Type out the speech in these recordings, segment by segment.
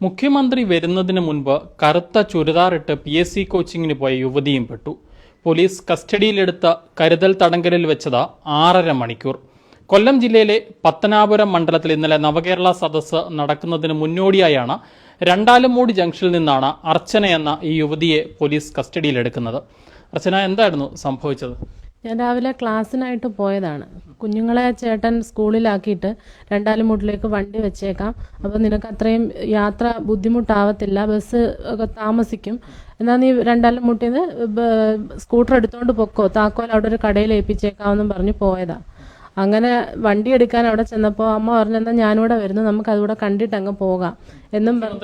മുഖ്യമന്ത്രി വരുന്നതിന് മുൻപ് കറുത്ത ചുരിദാറിട്ട് പി എസ് സി കോച്ചിങ്ങിന് പോയ യുവതിയും പെട്ടു. പോലീസ് കസ്റ്റഡിയിലെടുത്ത കരുതൽ തടങ്കലിൽ വെച്ചത് ആറര മണിക്കൂർ. കൊല്ലം ജില്ലയിലെ പത്തനാപുരം മണ്ഡലത്തിൽ ഇന്നലെ നവകേരള സദസ്സ് നടക്കുന്നതിന് മുന്നോടിയായാണ് രണ്ടാലമൂട് ജംഗ്ഷനിൽ നിന്നാണ് അർച്ചന എന്ന ഈ യുവതിയെ പോലീസ് കസ്റ്റഡിയിലെടുക്കുന്നത്. അർച്ചന എന്തായിരുന്നു സംഭവിച്ചത്? ഞാൻ രാവിലെ ക്ലാസ്സിനായിട്ട് പോയതാണ്. കുഞ്ഞുങ്ങളെ ചേട്ടൻ സ്കൂളിലാക്കിയിട്ട് രണ്ടാലും രണ്ടാലുമൂട്ടിലേക്ക് വണ്ടി വെച്ചേക്കാം. അപ്പോൾ നിനക്ക് അത്രയും യാത്ര ബുദ്ധിമുട്ടാവത്തില്ല ബസ് ഒക്കെ താമസിക്കും. എന്നാൽ നീ രണ്ടാലുമൂട്ടിൽ നിന്ന് സ്കൂട്ടർ എടുത്തുകൊണ്ട് പൊക്കോ താക്കോൽ അവിടെ ഒരു കടയിൽ ഏൽപ്പിച്ചേക്കാമെന്നും പറഞ്ഞ് പോയതാ. അങ്ങനെ വണ്ടി എടുക്കാൻ അവിടെ ചെന്നപ്പോൾ അമ്മ പറഞ്ഞു എന്നാൽ ഞാനിവിടെ വരുന്നു നമുക്ക് അതുകൂടെ കണ്ടിട്ട് അങ്ങ് പോകാം എന്നും പറഞ്ഞു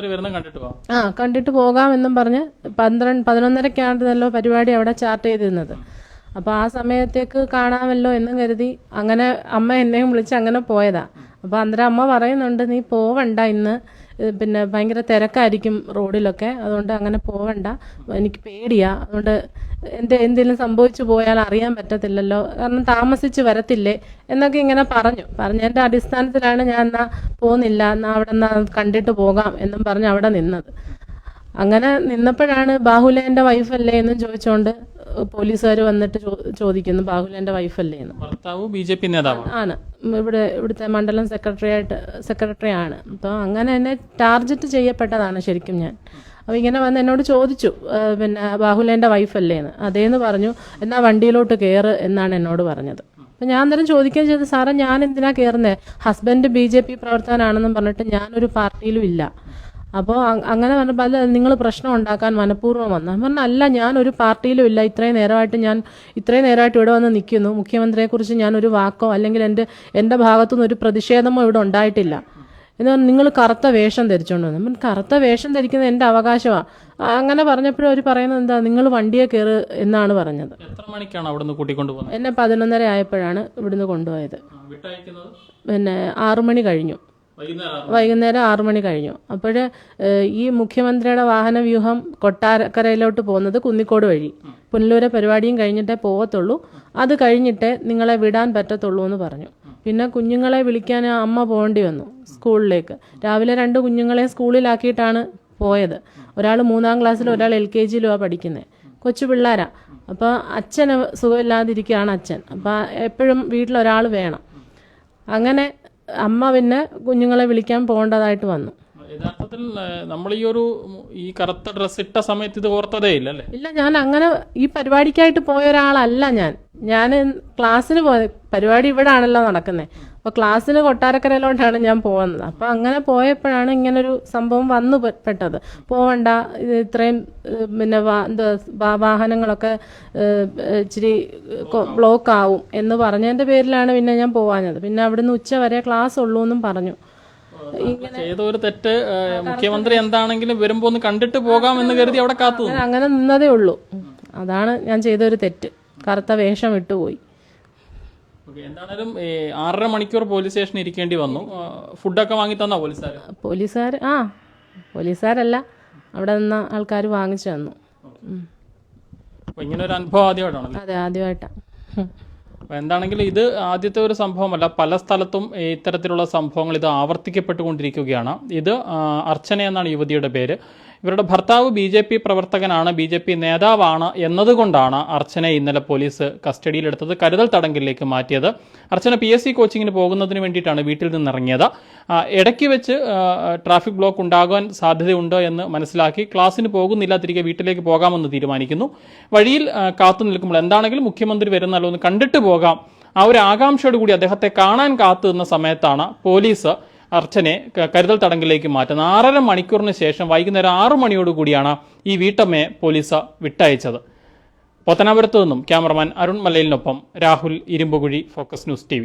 ആ കണ്ടിട്ട് പോകാം എന്നും പറഞ്ഞ് പന്ത്രണ്ട് പതിനൊന്നരക്കാണല്ലോ പരിപാടി അവിടെ ചാർട്ട് ചെയ്തിരുന്നത്. അപ്പോൾ ആ സമയത്തേക്ക് കാണാമല്ലോ എന്ന് കരുതി അങ്ങനെ അമ്മ എന്നെയും വിളിച്ച് അങ്ങനെ പോയതാ. അപ്പോൾ അന്നേരം അമ്മ പറയുന്നുണ്ട് നീ പോവണ്ട ഇന്ന്. പിന്നെ ഭയങ്കര തിരക്കായിരിക്കും റോഡിലൊക്കെ. അതുകൊണ്ട് അങ്ങനെ പോവണ്ട. എനിക്ക് പേടിയാ. അതുകൊണ്ട് എന്ത് എന്തെങ്കിലും സംഭവിച്ചു പോയാൽ അറിയാൻ പറ്റത്തില്ലല്ലോ. കാരണം താമസിച്ച് വരത്തില്ലേ? എന്നൊക്കെ ഇങ്ങനെ പറഞ്ഞു. പറഞ്ഞതിന്റെ അടിസ്ഥാനത്തിലാണ് ഞാൻ എന്നാ പോകുന്നില്ല എന്നാ അവിടെ എന്നാ കണ്ടിട്ട് പോകാം എന്നും പറഞ്ഞ് അവിടെ നിന്നത്. അങ്ങനെ നിന്നപ്പോഴാണ് ബാഹുലേന്റെ വൈഫല്ലേ എന്നും ചോദിച്ചുകൊണ്ട് പോലീസുകാർ വന്നിട്ട് ചോദിക്കുന്നു ബാഹുലേന്റെ വൈഫല്ലേ എന്ന്. ഭർത്താവ് ബി ജെ പി നേതാവാണ് ആണ്. ഇവിടെ ഇവിടുത്തെ മണ്ഡലം സെക്രട്ടറി ആയിട്ട് സെക്രട്ടറി ആണ്. അപ്പോൾ അങ്ങനെ എന്നെ ടാർഗറ്റ് ചെയ്യപ്പെട്ടതാണ് ശരിക്കും ഞാൻ. അപ്പോൾ ഇങ്ങനെ വന്ന് എന്നോട് ചോദിച്ചു പിന്നെ ബാഹുലേന്റെ വൈഫല്ലേ എന്ന്. അതേന്ന് പറഞ്ഞു എന്നാ വണ്ടിയിലോട്ട് കയറ് എന്നാണ് എന്നോട് പറഞ്ഞത്. അപ്പം ഞാൻ അന്നേരം ചോദിക്കുകയും ചെയ്തു സാറേ ഞാൻ എന്തിനാ കയറുന്നത് ഹസ്ബൻഡ് ബി ജെ പി പ്രവർത്തകനാണെന്നും പറഞ്ഞിട്ട് ഞാനൊരു പാർട്ടിയിലും ഇല്ല. അപ്പോൾ അങ്ങനെ പറഞ്ഞപ്പോൾ അല്ല നിങ്ങൾ പ്രശ്നം ഉണ്ടാക്കാൻ മനഃപൂർവം വന്നു. ഞാൻ പറഞ്ഞു അല്ല ഞാൻ ഒരു പാർട്ടിയിലും ഇല്ല. ഇത്രയും നേരമായിട്ട് ഞാൻ ഇത്രയും നേരമായിട്ട് ഇവിടെ വന്ന് നിൽക്കുന്നു. മുഖ്യമന്ത്രിയെക്കുറിച്ച് ഞാൻ ഒരു വാക്കോ അല്ലെങ്കിൽ എന്റെ എന്റെ ഭാഗത്തുനിന്ന് ഒരു പ്രതിഷേധമോ ഇവിടെ ഉണ്ടായിട്ടില്ല. എന്ന് പറഞ്ഞാൽ നിങ്ങൾ കറുത്ത വേഷം ധരിച്ചുകൊണ്ട് വന്നു. കറുത്ത വേഷം ധരിക്കുന്നത് എന്റെ അവകാശമാണ് അങ്ങനെ പറഞ്ഞപ്പോഴും അവർ പറയുന്നത് എന്താ? നിങ്ങൾ വണ്ടിയെ കയറ് എന്നാണ് പറഞ്ഞത്. എത്ര മണിക്കാണ് അവിടുന്ന് കൂട്ടിക്കൊണ്ടു പോകുന്നത്? എന്നെ പതിനൊന്നര ആയപ്പോഴാണ് ഇവിടുന്ന് കൊണ്ടുപോയത്. പിന്നെ ആറു മണി കഴിഞ്ഞു. വൈകുന്നേരം ആറു മണി. കഴിഞ്ഞു. അപ്പോൾ ഈ മുഖ്യമന്ത്രിയുടെ വാഹന വ്യൂഹം കൊട്ടാരക്കരയിലോട്ട് പോകുന്നത് കുന്നിക്കോട് വഴി. പുനലൂരെ പരിപാടിയും കഴിഞ്ഞിട്ടേ പോകത്തുള്ളൂ അത് കഴിഞ്ഞിട്ടേ നിങ്ങളെ വിടാൻ പറ്റത്തുള്ളൂ എന്ന് പറഞ്ഞു. പിന്നെ കുഞ്ഞുങ്ങളെ വിളിക്കാൻ അമ്മ പോകേണ്ടി വന്നു സ്കൂളിലേക്ക്. രാവിലെ രണ്ട് കുഞ്ഞുങ്ങളെ സ്കൂളിലാക്കിയിട്ടാണ് പോയത്. ഒരാൾ മൂന്നാം ക്ലാസ്സിലും ഒരാൾ എൽ കെ ജിയിലുമാണ് പഠിക്കുന്നത് കൊച്ചു പിള്ളേരാ. അപ്പോൾ അച്ഛന് സുഖമില്ലാതിരിക്കുകയാണ് അച്ഛൻ. അപ്പോൾ എപ്പോഴും വീട്ടിലൊരാൾ വേണം. അങ്ങനെ അമ്മ പിന്നെ കുഞ്ഞുങ്ങളെ വിളിക്കാൻ പോകേണ്ടതായിട്ട് വന്നു. യഥാർത്ഥത്തിൽ നമ്മൾ ഈ ഒരു ഈ കറുത്ത ഡ്രസ് ഇട്ട സമയത്ത് ഇത് ഓർത്തതേ ഇല്ല അല്ലേ? ഇല്ല ഞാൻ അങ്ങനെ ഈ പരിപാടിക്കായിട്ട് പോയ ഒരാളല്ല ഞാൻ. ഞാൻ ക്ലാസ്സിന് പോയ പരിപാടി ഇവിടെ ആണല്ലോ നടക്കുന്നത് അപ്പോൾ ക്ലാസ്സിന് കൊട്ടാരക്കരയിലോട്ടാണ് ഞാൻ പോകുന്നത് അപ്പോൾ അങ്ങനെ പോയപ്പോഴാണ് ഇങ്ങനൊരു സംഭവം വന്നു പെട്ടത്. പോവണ്ട ഇത് ഇത്രയും പിന്നെ വാ- എന്താ വാഹനങ്ങളൊക്കെ ഇച്ചിരി ബ്ലോക്ക് ആവും എന്ന് പറഞ്ഞതിന്റെ പേരിലാണ് പിന്നെ ഞാൻ പോവാഞ്ഞത്. പിന്നെ അവിടുന്ന് ഉച്ച വരെ ക്ലാസ് ഉള്ളൂ എന്നും പറഞ്ഞു. ചെയ്ത ഒരു തെറ്റ് മുഖ്യമന്ത്രി എന്താണെങ്കിലും വരുമ്പോ ഒന്ന് കണ്ടിട്ട് പോകാം എന്ന് കരുതി അവിടെ കാത്തു. അങ്ങനെ നിന്നതേ ഉള്ളൂ. അതാണ് ഞാൻ ചെയ്തൊരു തെറ്റ്. കറുത്ത വേഷം ഇട്ടുപോയി എന്താണേലും ആറര മണിക്കൂർ പോലീസ് സ്റ്റേഷനിൽ ഇരിക്കേണ്ടി വന്നു. ഫുഡൊക്കെ വാങ്ങി തന്ന പോലീസുകാർ പോലീസുകാർ ആ പോലീസുകാരല്ല. അവിടെ നിന്ന ആൾക്കാർ വാങ്ങിച്ചു തന്നു. ഇങ്ങനെ ഒരു അനുഭവം ആദ്യമായിട്ടാണ് അതെ ആദ്യമായിട്ടാണ് എന്താണെങ്കിലും ഇത് ആദ്യത്തെ ഒരു സംഭവമല്ല. പല സ്ഥലത്തും ഇത്തരത്തിലുള്ള സംഭവങ്ങൾ ഇത് ആവർത്തിക്കപ്പെട്ടുകൊണ്ടിരിക്കുകയാണ്. ഇത് അർച്ചന എന്നാണ് യുവതിയുടെ പേര്. ഇവരുടെ ഭർത്താവ് ബി ജെ പി പ്രവർത്തകനാണ് ബി ജെ പി നേതാവാണ് എന്നതുകൊണ്ടാണ് അർച്ചനെ ഇന്നലെ പോലീസ് കസ്റ്റഡിയിലെടുത്തത് കരുതൽ തടങ്കലിലേക്ക് മാറ്റിയത്. അർച്ചന പി എസ് സി കോച്ചിങ്ങിന് പോകുന്നതിന് വേണ്ടിയിട്ടാണ് വീട്ടിൽ നിന്നിറങ്ങിയത്. ഇടയ്ക്ക് വെച്ച് ട്രാഫിക് ബ്ലോക്ക് ഉണ്ടാകാൻ സാധ്യതയുണ്ട് എന്ന് മനസ്സിലാക്കി ക്ലാസ്സിന് പോകുന്നില്ല തിരികെ വീട്ടിലേക്ക് പോകാമെന്ന് തീരുമാനിക്കുന്നു. വഴിയിൽ കാത്തു നിൽക്കുമ്പോൾ എന്താണെങ്കിലും മുഖ്യമന്ത്രി വരുന്നല്ലോ ഒന്ന് കണ്ടിട്ട് പോകാം. ആ ഒരു ആകാംക്ഷയോടുകൂടി അദ്ദേഹത്തെ കാണാൻ കാത്തു നിന്ന സമയത്താണ് പോലീസ് അർച്ചനെ കരുതൽ തടങ്കലിലേക്ക് മാറ്റുന്നത്. ആറര മണിക്കൂറിന് ശേഷം വൈകുന്നേരം ആറു മണിയോടുകൂടിയാണ് ഈ വീട്ടമ്മയെ പോലീസ് വിട്ടയച്ചത്. പത്തനാപുരത്തു നിന്നും cameraman Arun മലയിലിനൊപ്പം Rahul Irumbukuzhi focus news T